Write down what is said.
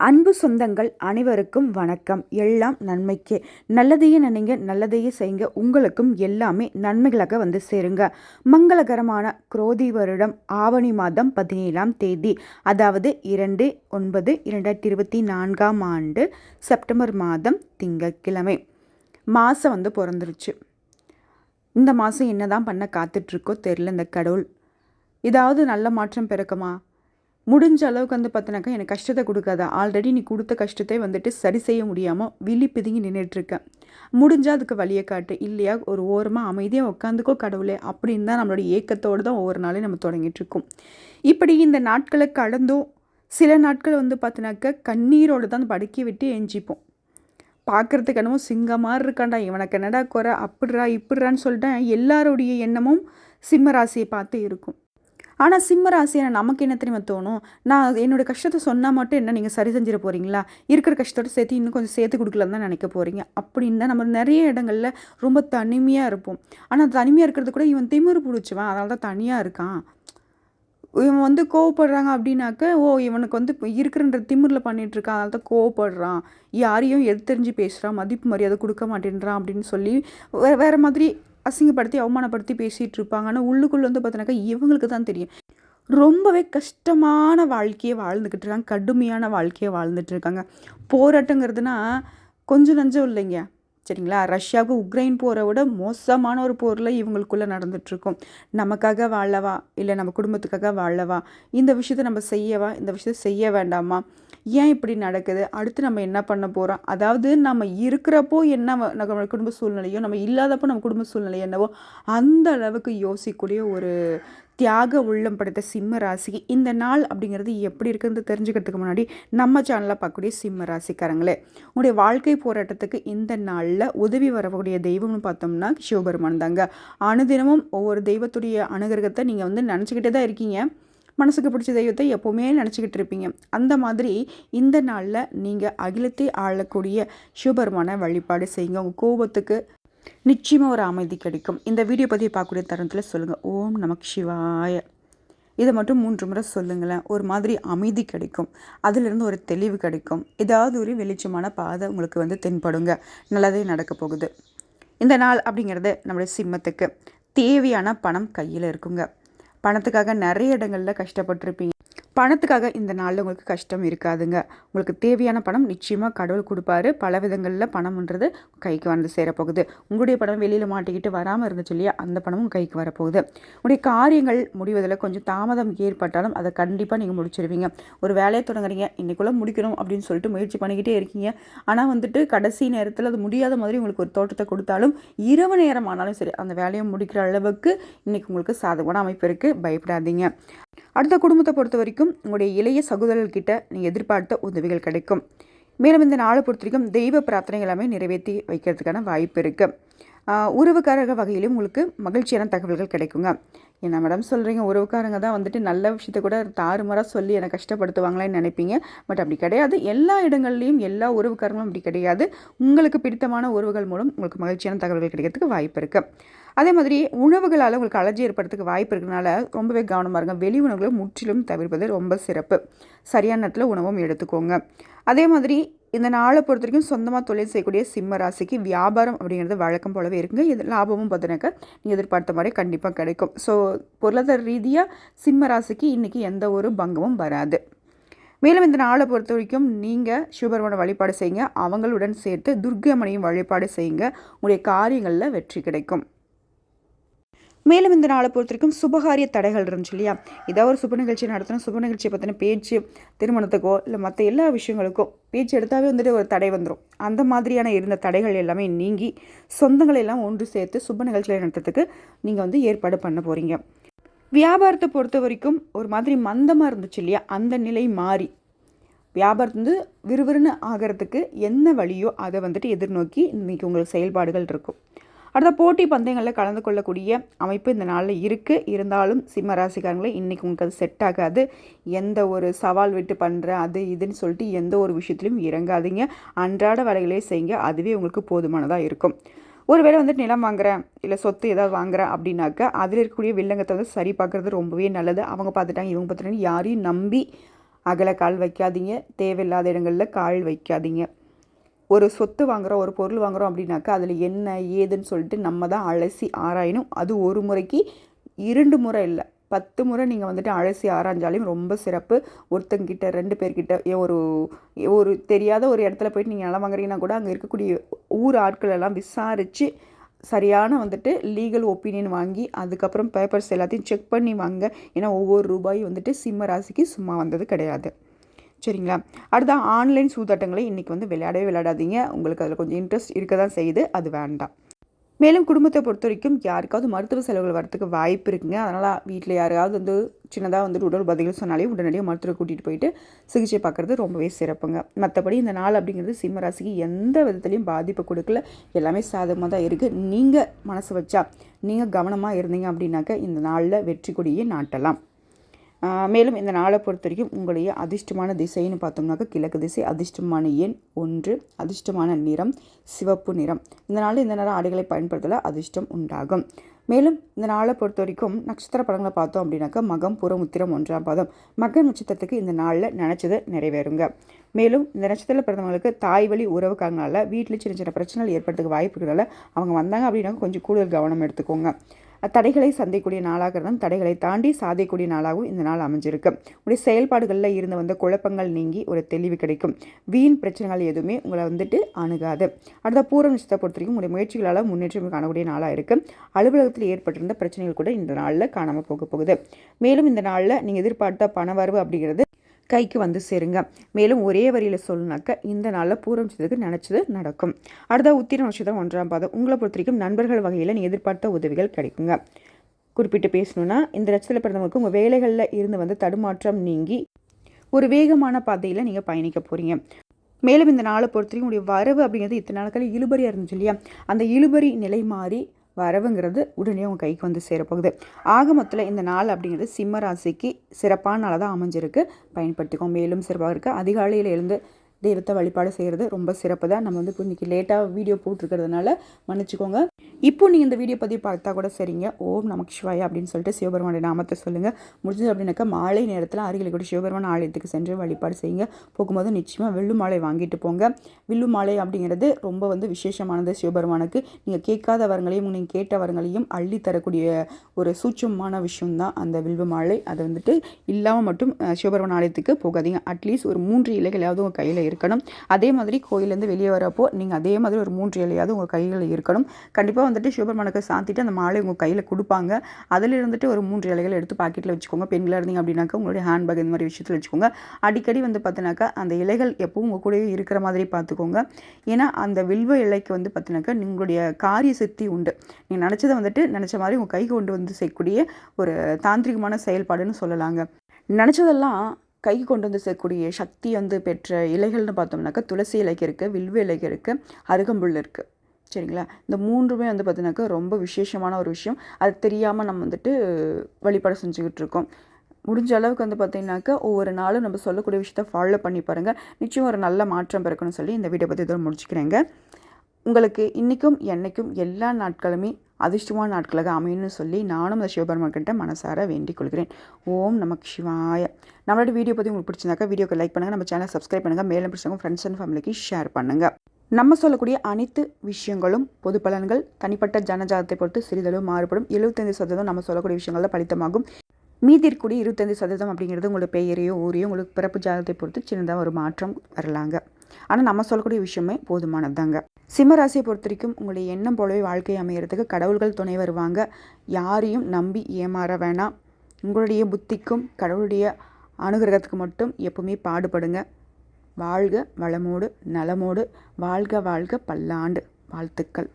அன்பு சொந்தங்கள் அனைவருக்கும் வணக்கம். எல்லாம் நன்மைக்கே. நல்லதையே நினைங்க நல்லதையே செய்யுங்க. உங்களுக்கும் எல்லாமே நன்மைகளாக வந்து சேருங்க. மங்களகரமான குரோதி வருடம் ஆவணி மாதம் பதினேழாம் தேதி அதாவது இரண்டு ஒன்பது இரண்டாயிரத்தி இருபத்தி நான்காம் ஆண்டு செப்டம்பர் மாதம் திங்கட்கிழமை. மாதம் வந்து பிறந்துருச்சு. இந்த மாதம் என்ன தான் பண்ண காத்துட்ருக்கோ தெரில இந்த கடவுள். ஏதாவது நல்ல மாற்றம் பிறக்குமா? முடிஞ்ச அளவுக்கு வந்து பார்த்தினாக்கா எனக்கு கஷ்டத்தை கொடுக்காத. ஆல்ரெடி நீ கொடுத்த கஷ்டத்தை வந்துட்டு சரி செய்ய முடியாமல் விழி பிதுங்கி நின்றுட்டுருக்கேன் முடிஞ்சால் அதுக்கு வழியை காட்டு. இல்லையா ஒரு ஓரமாக அமைதியாக உட்காந்துக்கோ கடவுளே அப்படின்னு தான் நம்மளோட ஏக்கத்தோடு தான் ஒவ்வொரு நாளையும் நம்ம தொடங்கிட்டுருக்கோம். இப்படி இந்த நாட்களை கடந்தும் சில நாட்கள் வந்து பார்த்தினாக்கா கண்ணீரோடு தான் படுக்கி விட்டு எஞ்சிப்போம். பார்க்குறதுக்கு என்னமோ சிங்கமாக இருக்காண்டா இவனுக்கு என்னடா குறை? அப்படிறா இப்படிறான்னு சொல்லிட்டு எல்லாருடைய எண்ணமும் சிம்ம ராசியை பார்த்து இருக்கும். ஆனால் சிம்ம ராசியான நமக்கு என்ன தெரியுமா தோணும்? நான் என்னோட கஷ்டத்தை சொன்னால் மட்டும் என்ன நீங்கள் சரி செஞ்சிட போகிறீங்களா இருக்கிற கஷ்டத்தோட சேர்த்து இன்னும் கொஞ்சம் சேர்த்து கொடுக்கலான்னு தான் நினைக்க போகிறீங்க அப்படின்னு தான் நம்ம நிறைய இடங்களில் ரொம்ப தனிமையாக இருப்போம். ஆனால் தனிமையாக இருக்கிறது கூட இவன் திமிரு பிடிச்சிவான். அதனால தான் தனியாக இருக்கான். இவன் வந்து கோவப்படுறாங்க அப்படின்னாக்க ஓ இவனுக்கு வந்து இப்போ இருக்கிறன்ற திமிரில் பண்ணிகிட்ருக்கான் அதனால தான் கோவப்படுறான். யாரையும் எடுத்தெறிஞ்சு பேசுகிறான் மதிப்பு மரியாதை கொடுக்க மாட்டேன்றான் அப்படின்னு சொல்லி வே வேறு மாதிரி அசிங்கப்படுத்தி அவமானப்படுத்தி பேசிகிட்டு இருப்பாங்க ஆனால் உள்ளுக்குள்ளே வந்து பார்த்தோன்னாக்கா இவங்களுக்கு தான் தெரியும். ரொம்பவே கஷ்டமான வாழ்க்கையை வாழ்ந்துக்கிட்டு இருக்காங்க. கடுமையான வாழ்க்கையை வாழ்ந்துட்டு இருக்காங்க. போராட்டங்கிறதுனா கொஞ்சம் நஞ்சம் இல்லைங்க. சரிங்களா? ரஷ்யாவுக்கு உக்ரைன் போரை விட மோசமான ஒரு போரில் இவங்களுக்குள்ளே நடந்துகிட்ருக்கும் நமக்காக வாழவா? இல்லை நம்ம குடும்பத்துக்காக வாழவா? இந்த விஷயத்தை நம்ம செய்யவா? இந்த விஷயத்தை செய்ய வேண்டாமா? ஏன் இப்படி நடக்குது? அடுத்து நம்ம என்ன பண்ண போகிறோம் அதாவது நம்ம இருக்கிறப்போ என்ன நம்ம குடும்ப சூழ்நிலையோ நம்ம இல்லாதப்போ நம்ம குடும்ப சூழ்நிலை என்னவோ அந்த அளவுக்கு யோசிக்கக்கூடிய ஒரு தியாக உள்ளம் படைத்த சிம்ம ராசிக்கு இந்த நாள் அப்படிங்கிறது எப்படி இருக்குன்னு தெரிஞ்சுக்கிறதுக்கு முன்னாடி நம்ம சேனலில் பார்க்கக்கூடிய சிம்ம ராசிக்காரங்களே உங்களுடைய வாழ்க்கை போராட்டத்துக்கு இந்த நாளில் உதவி வரக்கூடிய தெய்வம்னு பார்த்தோம்னா சிவபெருமான் தாங்க. அனுதினமும் ஒவ்வொரு தெய்வத்துடைய அனுகிரகத்தை நீங்கள் வந்து நினச்சிக்கிட்டே தான் இருக்கீங்க. மனசுக்கு பிடிச்ச தெய்வத்தை எப்போவுமே நினச்சிக்கிட்டு இருப்பீங்க. அந்த மாதிரி இந்த நாளில் நீங்கள் அகிலத்தை ஆளக்கூடிய சிவபெருமான வழிபாடு செய்யுங்க. உங்கள் கோபத்துக்கு நிச்சயமாக ஒரு அமைதி கிடைக்கும். இந்த வீடியோ பற்றி பார்க்கக்கூடிய தருணத்தில் சொல்லுங்கள் ஓம் நமக் சிவாய. இதை மட்டும் மூன்று முறை சொல்லுங்களேன். ஒரு மாதிரி அமைதி கிடைக்கும். அதிலிருந்து ஒரு தெளிவு கிடைக்கும். ஏதாவது ஒரு வெளிச்சமான பாதை உங்களுக்கு வந்து தென்படுங்க. நல்லதே நடக்க போகுது. இந்த நாள் அப்படிங்கிறது நம்மளுடைய சிம்மத்துக்கு தேவையான பணம் கையில் இருக்குங்க. பணத்துக்காக நிறைய இடங்களில் கஷ்டப்பட்டிருப்பீங்க. பணத்துக்காக இந்த நாளில் உங்களுக்கு கஷ்டம் இருக்காதுங்க. உங்களுக்கு தேவையான பணம் நிச்சயமாக கடவுள் கொடுப்பாரு. பல விதங்களில் பணம்ன்றது கைக்கு வந்து சேரப்போகுது. உங்களுடைய பணம் வெளியில் மாட்டிக்கிட்டு வராமல் இருந்துச்சு இல்லையா? அந்த பணமும் கைக்கு வரப்போகுது. உங்களுடைய காரியங்கள் முடிவதில் கொஞ்சம் தாமதம் ஏற்பட்டாலும் அதை கண்டிப்பாக நீங்கள் முடிச்சிருவீங்க. ஒரு வேலையை தொடங்குறீங்க இன்றைக்குள்ளே முடிக்கணும் அப்படின்னு சொல்லிட்டு முயற்சி பண்ணிக்கிட்டே இருக்கீங்க. ஆனால் வந்துட்டு கடைசி நேரத்தில் அது முடியாத மாதிரி உங்களுக்கு ஒரு தோட்டத்தை கொடுத்தாலும் இரவு நேரம் ஆனாலும் சரி அந்த வேலையை முடிக்கிற அளவுக்கு இன்றைக்கி உங்களுக்கு சாதகமான அமைப்பு இருக்குது பயப்படாதீங்க. அடுத்த குடும்பத்தை பொறுத்த வரைக்கும் உங்களுடைய இளைய சகோதரர்கிட்ட நீங்கள் எதிர்பார்த்த உதவிகள் கிடைக்கும். மேலும் இந்த நாளை பொறுத்த வரைக்கும் தெய்வ பிரார்த்தனை எல்லாமே நிறைவேற்றி வைக்கிறதுக்கான வாய்ப்பு இருக்குது உறவுக்காரர்கள் வகையிலும் உங்களுக்கு மகிழ்ச்சியான தகவல்கள் கிடைக்குங்க. என்ன மேடம் சொல்கிறீங்க உறவுக்காரங்க தான் வந்துட்டு நல்ல விஷயத்த கூட தாறுமாறாக சொல்லி என்னை கஷ்டப்படுத்துவாங்களேன்னு நினைப்பீங்க. பட் அப்படி கிடையாது. எல்லா இடங்கள்லையும் எல்லா உறவுக்காரங்களும் அப்படி கிடையாது. உங்களுக்கு பிடித்தமான உறவுகள் மூலம் உங்களுக்கு மகிழ்ச்சியான தகவல்கள் கிடைக்கிறதுக்கு வாய்ப்பு இருக்குது அதே மாதிரி உணவுகளால் உங்களுக்கு அலர்ஜி ஏற்படுறதுக்கு வாய்ப்பு இருக்கிறனால ரொம்பவே கவனமாக இருங்க. வெளி உணவுகளை முற்றிலும் தவிர்ப்பது ரொம்ப சிறப்பு. சரியான நேரத்தில் உணவும் எடுத்துக்கோங்க. அதே மாதிரி இந்த நாளை பொறுத்த வரைக்கும் சொந்தமாக தொழில் செய்யக்கூடிய சிம்ம ராசிக்கு வியாபாரம் அப்படிங்கிறது வழக்கம் போலவே இருக்குங்க. இது லாபமும் பார்த்தினாக்கா நீங்கள் எதிர்பார்த்த மாதிரி கண்டிப்பாக கிடைக்கும். ஸோ பொருளாதார ரீதியாக சிம்ம ராசிக்கு இன்றைக்கி எந்த ஒரு பங்கமும் வராது. மேலும் இந்த நாளை பொறுத்த வரைக்கும் நீங்கள் சிவபெருமான வழிபாடு செய்யுங்க. அவங்களுடன் சேர்த்து துர்கமணியும் வழிபாடு செய்யுங்க. உங்களுடைய காரியங்களில் வெற்றி கிடைக்கும். மேலும் இந்த நாளை பொறுத்த வரைக்கும் சுபகாரிய தடைகள் இருந்துச்சு இல்லையா? ஏதாவது ஒரு சுப நிகழ்ச்சி நடத்தணும் சுப நிகழ்ச்சியை பற்றின பேச்சு திருமணத்துக்கோ இல்லை மற்ற எல்லா விஷயங்களுக்கோ பேச்சு எடுத்தாவே வந்துட்டு ஒரு தடை வந்துடும் அந்த மாதிரியான இருந்த தடைகள் எல்லாமே நீங்கி சொந்தங்களை எல்லாம் ஒன்று சேர்த்து சுப நிகழ்ச்சிகளை நடத்துறதுக்கு நீங்கள் வந்து ஏற்பாடு பண்ண போகிறீங்க வியாபாரத்தை பொறுத்த வரைக்கும் ஒரு மாதிரி மந்தமாக இருந்துச்சு இல்லையா? அந்த நிலை மாறி. வியாபாரத்து வந்து விறுவிறுன்னு ஆகிறதுக்கு என்ன வழியோ அதை வந்துட்டு எதிர்நோக்கி இன்றைக்கி உங்களுக்கு செயல்பாடுகள் இருக்கும். அடுத்த போட்டி பந்தயங்களில் கலந்து கொள்ளக்கூடிய அமைப்பு இந்த நாளில் இருக்குது இருந்தாலும் சிம்ம ராசிக்காரங்களை இன்றைக்கி உங்களுக்கு அது செட் ஆகாது. எந்த ஒரு சவால் விட்டு பண்ணுற அது இதுன்னு சொல்லிட்டு எந்த ஒரு விஷயத்துலையும் இறங்காதீங்க. அன்றாட வேலைகளே செய்யுங்க. அதுவே உங்களுக்கு போதுமானதாக இருக்கும். ஒருவேளை வந்துட்டு நிலம் வாங்குறேன் இல்லை சொத்து ஏதாவது வாங்குறேன் அப்படின்னாக்கா அதில் இருக்கக்கூடிய வில்லங்கத்தை வந்து சரி பார்க்குறது ரொம்பவே நல்லது. அவங்க பார்த்துட்டாங்க இவங்க பார்த்துட்டாங்க யாரையும் நம்பி அகல கால் வைக்காதீங்க. தேவையில்லாத இடங்களில் கால் வைக்காதீங்க. ஒரு சொத்து வாங்குகிறோம் ஒரு பொருள் வாங்குகிறோம் அப்படின்னாக்கா அதில் என்ன ஏதுன்னு சொல்லிட்டு நம்ம தான் அலசி ஆராயணும். அது ஒரு முறைக்கு இரண்டு முறை இல்லை. பத்து முறை நீங்கள் வந்துட்டு அலசி ஆராய்ஞ்சாலையும் ரொம்ப சிறப்பு. ஒருத்தங்கிட்ட ரெண்டு பேர்கிட்ட ஒரு ஒரு தெரியாத ஒரு இடத்துல போயிட்டு நீங்கள் நிலம் வாங்குறீங்கன்னா கூட அங்கே இருக்கக்கூடிய ஊர் ஆட்கள் எல்லாம் விசாரித்து சரியான வந்துட்டு லீகல் ஒப்பீனியன் வாங்கி அதுக்கப்புறம் பேப்பர்ஸ் எல்லாத்தையும் செக் பண்ணி வாங்க. ஏன்னா ஒவ்வொரு ரூபாயும் வந்துட்டு சிம்ம ராசிக்கு சும்மா வந்தது கிடையாது. சரிங்களா? அடுத்த ஆன்லைன் சூதாட்டங்களை இன்றைக்கி வந்து விளையாடவே விளையாடாதீங்க. உங்களுக்கு அதில் கொஞ்சம் இன்ட்ரெஸ்ட் இருக்க தான் செய்யுது. அது வேண்டாம். மேலும் குடும்பத்தை பொறுத்த வரைக்கும் யாருக்காவது மருத்துவ செலவுகள் வரத்துக்கு வாய்ப்பு இருக்குங்க. அதனால் வீட்டில் யாராவது வந்து சின்னதாக வந்துட்டு உடல் பதில் சொன்னாலே உடனடியாக மருத்துவரை கூட்டிகிட்டு போயிட்டு சிகிச்சை பார்க்குறது ரொம்பவே சிறப்புங்க. மற்றபடி இந்த நாள் அப்படிங்கிறது சிம்மராசிக்கு எந்த விதத்துலையும் பாதிப்பு கொடுக்கல. எல்லாமே சாதகமாக தான் இருக்குது நீங்கள் மனசு வச்சா நீங்கள் கவனமாக இருந்தீங்க அப்படின்னாக்க இந்த நாளில் வெற்றி கொடியை நாட்டலாம். மேலும் இந்த நாளை பொறுத்த வரைக்கும் உங்களுடைய அதிர்ஷ்டமான திசைன்னு பார்த்தோம்னாக்கா கிழக்கு திசை அதிர்ஷ்டமான எண் ஒன்று அதிர்ஷ்டமான நிறம் சிவப்பு நிறம். இந்த நாளில் இந்த நேரம் ஆடைகளை பயன்படுத்தல அதிர்ஷ்டம் உண்டாகும். மேலும் இந்த நாளை பொறுத்த வரைக்கும் நட்சத்திர படங்களை பார்த்தோம் அப்படின்னாக்கா மகம் புறம் உத்திரம் ஒன்றாம் பாதம். மக நட்சத்திரத்துக்கு இந்த நாளில் நினச்சதை நிறைவேறுங்க. மேலும் இந்த நட்சத்திரத்தில் பிறந்தவங்களுக்கு தாய் வழி உறவுக்காரங்களால் வீட்டில் சின்ன சின்ன பிரச்சனைகள் ஏற்படுறதுக்கு வாய்ப்பு இருக்கிறதால அவங்க வந்தாங்க அப்படின்னா கொஞ்சம் கூடுதல் கவனம் எடுத்துக்கோங்க. தடைகளை சந்திக்கக்கூடிய நாளாக இருந்தால் தடைகளை தாண்டி சாதிக்கக்கூடிய நாளாகவும் இந்த நாள் அமைஞ்சிருக்கு. உடைய செயல்பாடுகளில் இருந்து வந்த குழப்பங்கள் நீங்கி ஒரு தெளிவு கிடைக்கும். வீண் பிரச்சனைகள் எதுவுமே உங்களை வந்துட்டு அணுகாது. அடுத்த பூர்வ நிச்சயத்தை பொறுத்த வரைக்கும் உங்களுடைய முயற்சிகளால் முன்னேற்றம் காணக்கூடிய நாளாக இருக்குது அலுவலகத்தில் ஏற்பட்டிருந்த பிரச்சனைகள் கூட இந்த நாளில் காணாமல் போக போகுது. மேலும் இந்த நாளில் நீங்கள் எதிர்பார்த்த பண வரவு அப்படிங்கிறது கைக்கு வந்து சேருங்க. மேலும் ஒரே வரியில் சொல்லுனாக்க இந்த நாளில் பூரம் செய்ததுக்கு நினச்சது நடக்கும். அடுத்த உத்திர நட்சத்திரம் ஒன்றாம் பாதம். உங்களை பொறுத்த வரைக்கும் நண்பர்கள் வகையில் நீ எதிர்பார்த்த உதவிகள் கிடைக்குங்க. குறிப்பிட்டு பேசணும்னா இந்த நட்சத்திர பிறந்தவங்களுக்கு உங்கள் வேலைகளில் இருந்து வந்து தடுமாற்றம் நீங்கி ஒரு வேகமான பாதையில் நீங்கள் பயணிக்க போகிறீங்க மேலும் இந்த நாளை பொறுத்தவரைக்கும் உங்களுடைய வரவு அப்படிங்கிறது இத்தனை நாட்கள் இழுபறியாக இருந்துச்சு இல்லையா? அந்த இழுபறி நிலை மாறி வரவுங்கிறது உடனே உங்கள் கைக்கு வந்து சேரப்போகுது. ஆக மொத்தத்தில் இந்த நாள் அப்படிங்கிறது சிம்ம ராசிக்கு சிறப்பான நாளாக தான் அமைஞ்சிருக்கு. பயன்படுத்திக்கோம் மேலும் சிறப்பாக இருக்குது அதிகாலையில் எழுந்து தெய்வத்தை வழிபாடு செய்கிறது ரொம்ப சிறப்பு தான் நம்ம வந்து இப்போ இன்றைக்கி லேட்டாக வீடியோ போட்டிருக்கிறதுனால மன்னிச்சிக்கோங்க. இப்போ நீங்கள் இந்த வீடியோ பதிவு பார்த்தா கூட சரிங்க. ஓம் நமக்கு சிவாயா அப்படின்னு சொல்லிட்டு சிவபெருமானுடைய நாமத்தை சொல்லுங்கள் முடிஞ்சது அப்படின்னாக்கா மாலை நேரத்தில் அருகில் கூட சிவபெருமான் ஆலயத்துக்கு சென்று வழிபாடு செய்யுங்க. போகும்போது நிச்சயமாக வில்லு மாலை வாங்கிட்டு போங்க. வில்லு மாலை அப்படிங்கிறது ரொம்ப வந்து விசேஷமானது சிவபெருமானுக்கு. நீங்கள் கேட்காத வரங்களையும் நீங்கள் கேட்ட வரங்களையும் அள்ளி தரக்கூடிய ஒரு சூட்சமான விஷயம்தான் அந்த வில்லு மாலை. அதை வந்துட்டு இல்லாமல் மட்டும் சிவபெருமான் ஆலயத்துக்கு போகாதீங்க. அட்லீஸ்ட் ஒரு மூன்று இலைகளையாவது உங்கள் கையில் இருக்கணும். அதே மாதிரி கோயிலேருந்து வெளியே வரப்போ நீங்கள் அதே மாதிரி ஒரு மூன்று இலையாவது உங்கள் கையில் இருக்கணும். கண்டிப்பாக வந்துட்டு சிவபெருமானுக்கு சாத்திட்டு அந்த மாலை உங்கள் கையில் கொடுப்பாங்க. அதில் இருந்துட்டு ஒரு மூன்று இலைகள் எடுத்து பாக்கெட்டில் வச்சுக்கோங்க. பெண்களாக இருந்தீங்க அப்படின்னாக்கா உங்களுடைய ஹேண்ட்பேக் இந்த மாதிரி விஷயத்தில் வச்சுக்கோங்க. அடிக்கடி வந்து பார்த்தினாக்கா அந்த இலைகள் எப்பவும் உங்கள் கூடவே இருக்கிற மாதிரி பார்த்துக்கோங்க ஏன்னா அந்த வில்வ இலைக்கு வந்து பார்த்தினாக்கா உங்களுடைய காரிய சக்தி உண்டு. நீங்கள் நினச்சதை வந்துட்டு நினச்ச மாதிரி உங்கள் கை கொண்டு வந்து செய்யக்கூடிய ஒரு தாந்திரிகமான செயல்பாடுன்னு சொல்லலாங்க. நினச்சதெல்லாம் கை கொண்டு வந்து சேர்க்கக்கூடிய சக்தி வந்து பெற்ற இலைகள்னு பார்த்தோம்னாக்கா துளசி இலைக்கு இருக்குது வில்வ இலைக்கு இருக்குது அருகம்புல் இருக்குது சரிங்களா? இந்த மூன்றுமே வந்து பார்த்திங்கனாக்கா ரொம்ப விசேஷமான ஒரு விஷயம். அது தெரியாமல் நம்ம வந்துட்டு வழிபாடு செஞ்சுக்கிட்டு இருக்கோம். முடிஞ்ச அளவுக்கு வந்து பார்த்திங்கனாக்கா ஒவ்வொரு நாளும் நம்ம சொல்லக்கூடிய விஷயத்த ஃபாலோ பண்ணி பாருங்கள் நிச்சயம் ஒரு நல்ல மாற்றம் பிறக்கணும்னு சொல்லி இந்த வீடியோ பற்றி இதோட முடிச்சுக்கிறேங்க. உங்களுக்கு இன்றைக்கும் என்றைக்கும் எல்லா நாட்களுமே அதிர்ஷ்டமான நாட்களாக அமையணும்னு சொல்லி நானும் அந்த சிவபெருமான்கிட்ட மனசார வேண்டிக் கொள்கிறேன். ஓம் நமக்கு சிவாய. நம்மளோட வீடியோ பற்றி உங்களுக்கு பிடிச்சிருந்தாக்கா வீடியோக்கு லைக் பண்ணுங்கள் நம்ம சேனல் சப்ஸ்கிரைப் பண்ணுங்கள் மேலும் பிடிச்சவங்க ஃப்ரெண்ட்ஸ் அண்ட் ஃபேமிலிக்கு ஷேர் பண்ணுங்கள் நம்ம சொல்லக்கூடிய அனைத்து விஷயங்களும் பொது பலன்கள் தனிப்பட்ட ஜனஜாதத்தை பொறுத்து சிறிதளவு மாறுபடும். எழுபத்தைந்து சதவீதம் நம்ம சொல்லக்கூடிய விஷயங்கள் தான் பலித்தமாகும். மீதி இருக்கக்கூடிய இருபத்தைந்து சதவீதம் அப்படிங்கிறது உங்களோட பெயரையோ ஊரையோ உங்களுக்கு பிறப்பு ஜாதகத்தை பொறுத்து சின்னதாக ஒரு மாற்றம் வரலாங்க. ஆனால் நம்ம சொல்லக்கூடிய விஷயமே போதுமானது தாங்க சிம்மராசியை பொறுத்த வரைக்கும் உங்களுடைய எண்ணம் போலவே வாழ்க்கை அமைகிறதுக்கு கடவுள்கள் துணை வருவாங்க. யாரையும் நம்பி ஏமாற வேணாம். உங்களுடைய புத்திக்கும் கடவுளுடைய அனுகிரகத்துக்கு மட்டும் எப்பவுமே பாடுபடுங்க. வாழ்க வளமோடு நலமோடு வாழ்க வாழ்க பல்லாண்டு. வாழ்த்துக்கள்.